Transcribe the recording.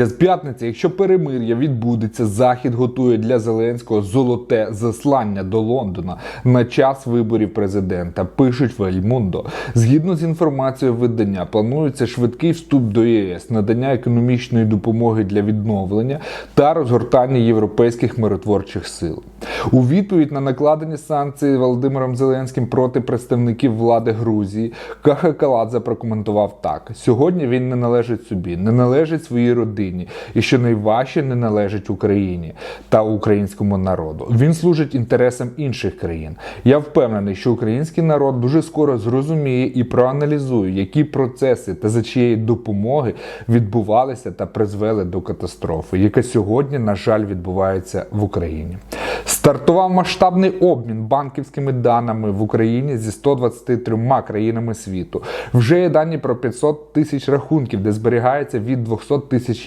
З п'ятниці, якщо перемир'я відбудеться, Захід готує для Зеленського золоте заслання до Лондона на час виборів президента. Пишуть в. Згідно з інформацією видання, планується швидкий вступ до ЄС, надання економічної допомоги для відновлення та розгортання європейських миротворчих сил. У відповідь на накладені санкції Володимиром Зеленським проти представників влади Грузії, Каха Каладзе прокоментував так: сьогодні він не належить собі, не належить своїй родині, і що найважче не належить Україні та українському народу. Він служить інтересам інших країн. Я впевнений, що український народ дуже скоро зрозуміє і проаналізує, які процеси та за чиєї допомоги відбувалися та призвели до катастрофи, яка сьогодні, на жаль, відбувається в Україні. Стартував масштабний обмін банківськими даними в Україні зі 123 країнами світу. Вже є дані про 500 тисяч рахунків, де зберігається від 200 тисяч